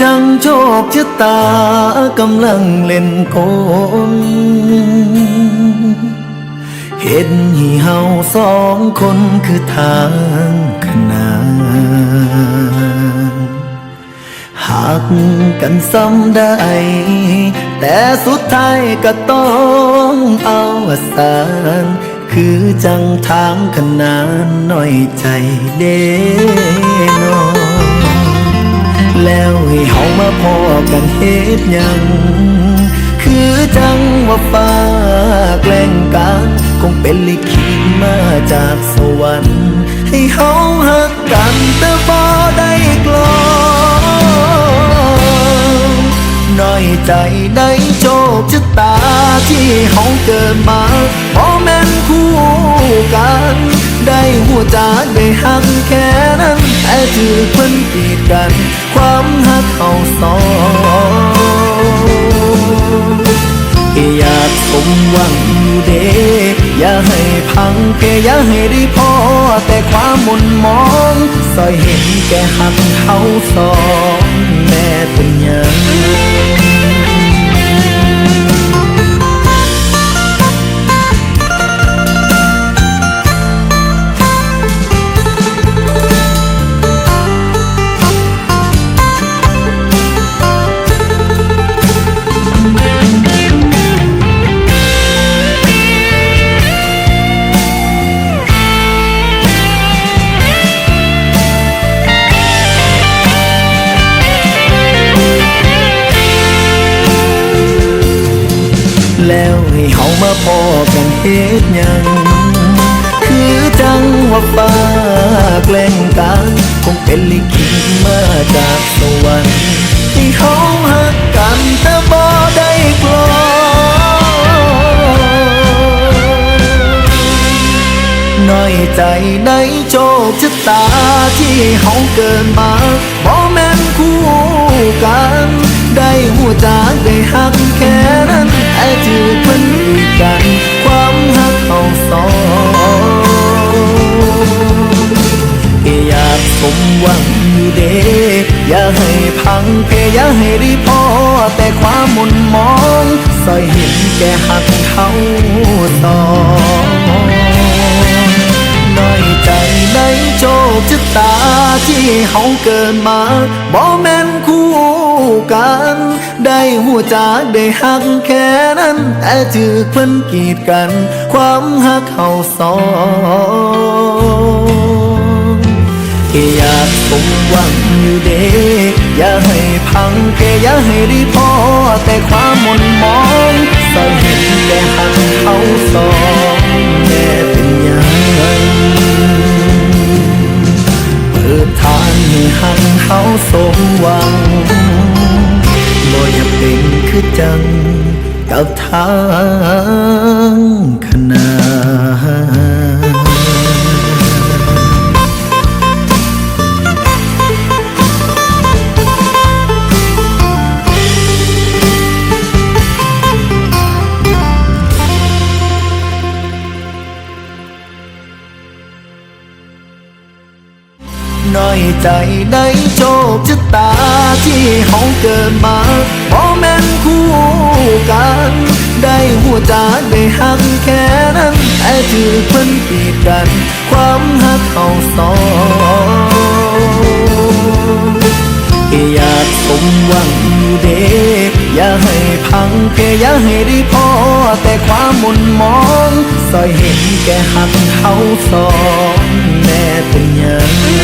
จังโชคชะตากำลังเล่นกลเห็นห้เฮาสองคนคือทางขนานหากกันซ้ำได้ แต่สุดท้ายก็ต้องเอาสารคือจังทางขนานหน่อยใจเด้นอ แล้วให้เฮามาพอกันเฮ็ดหยังคือจังว่าฟ้าแกล้งกันคงเป็นลิขิตมาจากสวรรค์ ให้เฮาหักกันแต่บ่ได้กลองน้อยใจได้โชคชะตาที่เฮาเกิดมาบ่แม่นคู่กัน ได้หัวใจได้หักแค่นั้น ถือเพิ่นกีดกัน ความหักเอาสองอยากสมหวังอยู่เดอย่าให้พังแค่อย่าให้ได้พอ แต่ความหมุนมองสอยเห็นแก่หักเขาสองแม่เป็นยัง แล้วให้เฮามาพอกันเฮ็ดหยัง คือจังว่าฟ้าแกล้งกันคงเป็นลิขิตมาจากสวรรค์ให้เฮาหักกันแต่บ่ได้กลองน้อยใจในโชคชะตาที่เฮาเกินมาบ่แม่นคู่กัน ได้หัวใจได้หัก อย่าให้พังเพอย่าให้รีพอ แต่ความหมุนมองสอยเห็นแก่หักเขาสองน้อยใจในโชคชะตาที่เฮาเกิดมาบ่แม่นคู่กัน ได้หัวใจได้หักแค่นั้นแต่ถือเพิ่นกีดกัน ความหักเฮาสอง สมหวังอยู่เดอย่าให้พังแค่อย่าให้ได้พอ แต่ความมนมองส่เห็นแต่หักเขาสองแม่เป็นยังเปิดทางให้หันเขาสมหวังบ่อยากเป็นคือจังกับทางขนาน ใจในโชคชะตาที่เฮาเกิดมาบ่แม่นคู่กัน ได้หัวใจได้หักแค่นั้นแต่ถือเพิ่นกีดกัน ความหักเขาสองอยากสมหวังอยู่เดอย่าให้พังแค่อย่าให้ได้พอ แต่ความหมุนมองสอยเห็นแก่หักเขาสองแม่เป็นยัง